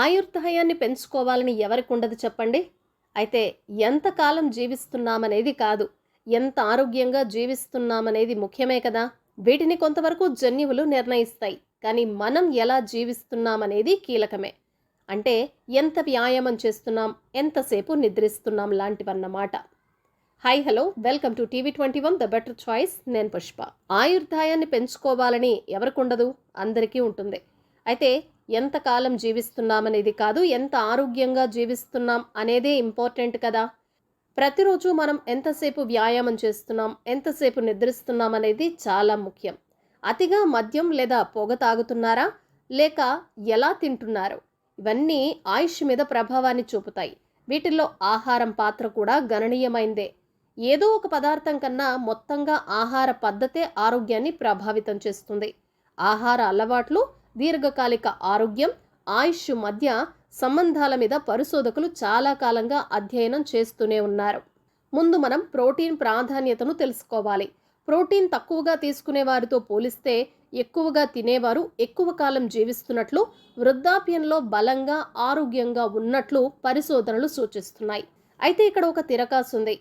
ఆయుర్దాయాన్ని పెంచుకోవాలని ఎవరికి ఉండదు చెప్పండి? అయితే ఎంతకాలం జీవిస్తున్నామనేది కాదు. ఎంత ఆరోగ్యంగా జీవిస్తున్నామనేది ముఖ్యమే కదా. వీటిని కొంతవరకు జన్యువులు నిర్ణయిస్తాయి. కానీ మనం ఎలా జీవిస్తున్నామనేది కీలకమే. అంటే ఎంత వ్యాయామం చేస్తున్నాం ఎంతసేపు నిద్రిస్తున్నాం లాంటివన్నమాట. Hi hello welcome to TV twenty one the better choice. నేను పుష్ప. ఆయుర్దాయాన్ని పెంచుకోవాలని ఎవరికి ఉండదు అందరికీ ఉంటుంది. అయితే ఎంతకాలం జీవిస్తున్నామనేది కాదు ఎంత ఆరోగ్యంగా జీవిస్తున్నాం అనేదే ఇంపార్టెంట్ కదా. ప్రతిరోజు మనం ఎంతసేపు వ్యాయామం చేస్తున్నాం ఎంతసేపు నిద్రిస్తున్నాం అనేది చాలా ముఖ్యం. అతిగా మద్యం లేదా పొగ తాగుతున్నారా లేక ఎలా తింటున్నారు? ఇవన్నీ ఆయుష్ మీద ప్రభావాన్ని చూపుతాయి. వీటిల్లో ఆహారం పాత్ర కూడా గణనీయమైందే. ఏదో ఒక పదార్థం కన్నా మొత్తంగా ఆహార పద్ధతే ఆరోగ్యాన్ని ప్రభావితం చేస్తుంది. ఆహార అలవాట్లు దీర్ఘకాలిక ఆరోగ్యం ఆయుష్ మధ్య సంబంధాల మీద పరిశోధకులు చాలా కాలంగా అధ్యయనం చేస్తూనే ఉన్నారు. ముందు మనం ప్రోటీన్ ప్రాధాన్యతను తెలుసుకోవాలి. ప్రోటీన్ తక్కువగా తీసుకునే వారితో పోలిస్తే ఎక్కువగా తినేవారు ఎక్కువ కాలం జీవిస్తున్నట్లు వృద్ధాప్యంలో బలంగా ఆరోగ్యంగా ఉన్నట్లు పరిశోధనలు సూచిస్తున్నాయి. అయితే ఇక్కడ ఒక తిరకాసు ఉంది.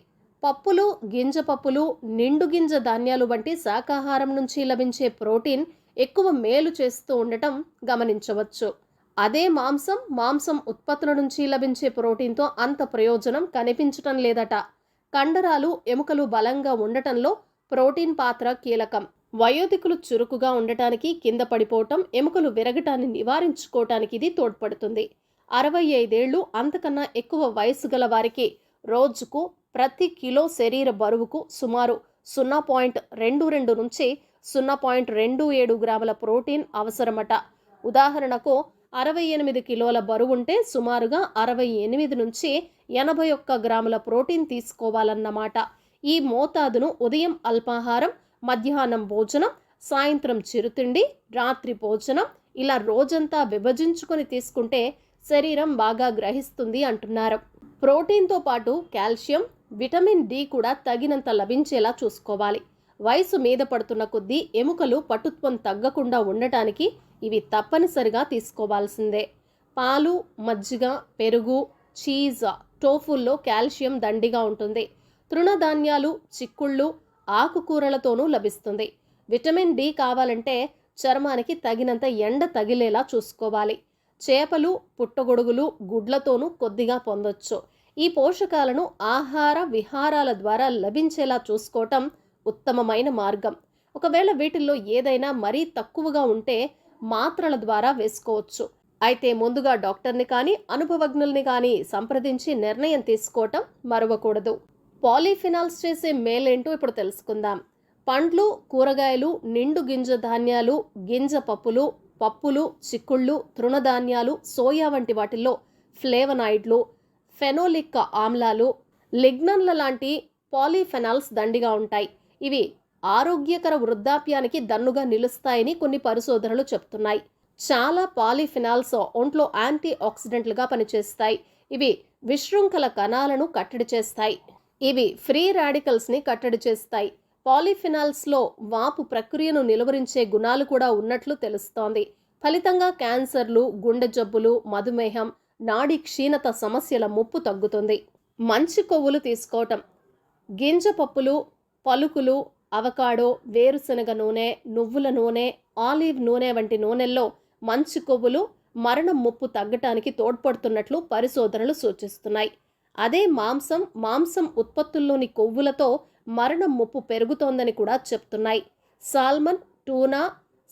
పప్పులు గింజ పప్పులు నిండు గింజ ధాన్యాలు వంటి శాకాహారం నుంచి లభించే ప్రోటీన్ ఎక్కువ మేలు చేస్తూ ఉండటం గమనించవచ్చు. అదే మాంసం మాంసం ఉత్పత్తుల నుంచి లభించే ప్రోటీన్తో అంత ప్రయోజనం కనిపించటం లేదట. కండరాలు ఎముకలు బలంగా ఉండటంలో ప్రోటీన్ పాత్ర కీలకం. వయోధికులు చురుకుగా ఉండటానికి కింద పడిపోవటం ఎముకలు విరగటాన్ని నివారించుకోవటానికి ఇది తోడ్పడుతుంది. అరవై ఐదేళ్ళు అంతకన్నా ఎక్కువ వయసు గల వారికి రోజుకు ప్రతి కిలో శరీర బరువుకు సుమారు సున్నా పాయింట్ రెండు రెండు నుంచి సున్నా పాయింట్ రెండు ఏడు గ్రాముల ప్రోటీన్ అవసరమట. ఉదాహరణకు అరవై ఎనిమిది కిలోల బరువుంటే సుమారుగా అరవై ఎనిమిది నుంచి ఎనభై ఒక్క గ్రాముల ప్రోటీన్ తీసుకోవాలన్నమాట. ఈ మోతాదును ఉదయం అల్పాహారం మధ్యాహ్నం భోజనం సాయంత్రం చిరుతిండి రాత్రి భోజనం ఇలా రోజంతా విభజించుకొని తీసుకుంటే శరీరం బాగా గ్రహిస్తుంది అంటున్నారు. ప్రోటీన్తో పాటు కాల్షియం విటమిన్ డి కూడా తగినంత లభించేలా చూసుకోవాలి. వయసు మీద పడుతున్న కొద్దీ ఎముకలు పటుత్వం తగ్గకుండా ఉండటానికి ఇవి తప్పనిసరిగా తీసుకోవాల్సిందే. పాలు మజ్జిగ పెరుగు చీజ్ టోఫుల్లో కాల్షియం దండిగా ఉంటుంది. తృణధాన్యాలు చిక్కుళ్ళు ఆకుకూరలతోనూ లభిస్తుంది. విటమిన్ డి కావాలంటే చర్మానికి తగినంత ఎండ తగిలేలా చూసుకోవాలి. చేపలు పుట్టగొడుగులు గుడ్లతోనూ కొద్దిగా పొందొచ్చు. ఈ పోషకాలను ఆహార విహారాల ద్వారా లభించేలా చూసుకోవటం ఉత్తమమైన మార్గం. ఒకవేళ వీటిల్లో ఏదైనా మరీ తక్కువగా ఉంటే మాత్రల ద్వారా వేసుకోవచ్చు. అయితే ముందుగా డాక్టర్ని కానీ అనుభవజ్ఞుల్ని కానీ సంప్రదించి నిర్ణయం తీసుకోవటం మరవకూడదు. పాలీఫినాల్స్ చేసే మేలేంటో ఇప్పుడు తెలుసుకుందాం. పండ్లు కూరగాయలు నిండు గింజ ధాన్యాలు గింజ పప్పులు పప్పులు చిక్కుళ్ళు తృణధాన్యాలు సోయా వంటి వాటిల్లో ఫ్లేవనాయిడ్లు ఫెనోలిక్ ఆమ్లాలు లిగ్నన్ల లాంటి పాలీఫెనాల్స్ దండిగా ఉంటాయి. ఇవి ఆరోగ్యకర వృద్ధాప్యానికి దన్నుగా నిలుస్తాయని కొన్ని పరిశోధనలు చెప్తున్నాయి. చాలా పాలిఫినాల్స్ ఒంట్లో యాంటీ ఆక్సిడెంట్లుగా పనిచేస్తాయి. ఇవి విశృంఖల కణాలను కట్టడి చేస్తాయి. ఇవి ఫ్రీ రాడికల్స్ని కట్టడి చేస్తాయి. పాలిఫినాల్స్లో వాపు ప్రక్రియను నిలువరించే గుణాలు కూడా ఉన్నట్లు తెలుస్తోంది. ఫలితంగా క్యాన్సర్లు గుండె జబ్బులు మధుమేహం నాడి క్షీణత సమస్యల ముప్పు తగ్గుతుంది. మంచి కొవ్వులు తీసుకోవటం. గింజ పప్పులు పలుకులు అవకాడో వేరుశనగ నూనె నువ్వుల నూనె ఆలివ్ నూనె వంటి నూనెల్లో మంచి కొవ్వులు మరణం ముప్పు తగ్గటానికి తోడ్పడుతున్నట్లు పరిశోధనలు సూచిస్తున్నాయి. అదే మాంసం మాంసం ఉత్పత్తుల్లోని కొవ్వులతో మరణం ముప్పు పెరుగుతోందని కూడా చెప్తున్నాయి. సాల్మన్ టూనా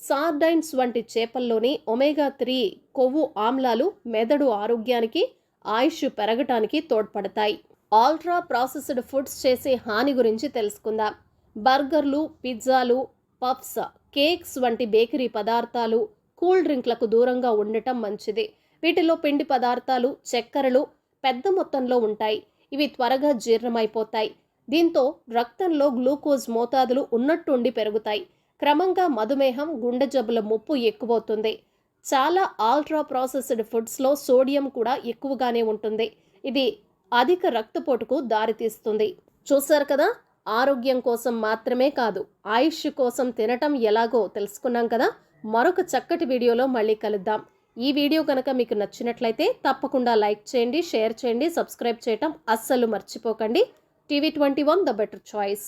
సార్డైన్స్ వంటి చేపల్లోని ఒమేగా త్రీ కొవ్వు ఆమ్లాలు మెదడు ఆరోగ్యానికి ఆయుష్ పెరగటానికి తోడ్పడతాయి. ఆల్ట్రా ప్రాసెస్డ్ ఫుడ్స్ చేసే హాని గురించి తెలుసుకుందాం. బర్గర్లు పిజ్జాలు పఫ్స్ కేక్స్ వంటి బేకరీ పదార్థాలు కూల్ డ్రింక్లకు దూరంగా ఉండటం మంచిది. వీటిలో పిండి పదార్థాలు చక్కెరలు పెద్ద మొత్తంలో ఉంటాయి. ఇవి త్వరగా జీర్ణమైపోతాయి. దీంతో రక్తంలో గ్లూకోజ్ మోతాదులు ఉన్నట్టుండి పెరుగుతాయి. క్రమంగా మధుమేహం గుండె జబ్బుల ముప్పు ఎక్కువవుతుంది. చాలా ఆల్ట్రా ప్రాసెస్డ్ ఫుడ్స్లో సోడియం కూడా ఎక్కువగానే ఉంటుంది. ఇది అధిక రక్తపోటుకు దారితీస్తుంది. చూశారు కదా? ఆరోగ్యం కోసం మాత్రమే కాదు ఆయుష్ కోసం తినటం ఎలాగో తెలుసుకున్నాం కదా? మరొక చక్కటి వీడియోలో మళ్ళీ కలుద్దాం. ఈ వీడియో కనుక మీకు నచ్చినట్లయితే తప్పకుండా లైక్ చేయండి షేర్ చేయండి సబ్స్క్రైబ్ చేయటం అస్సలు మర్చిపోకండి. TV twenty one the better choice.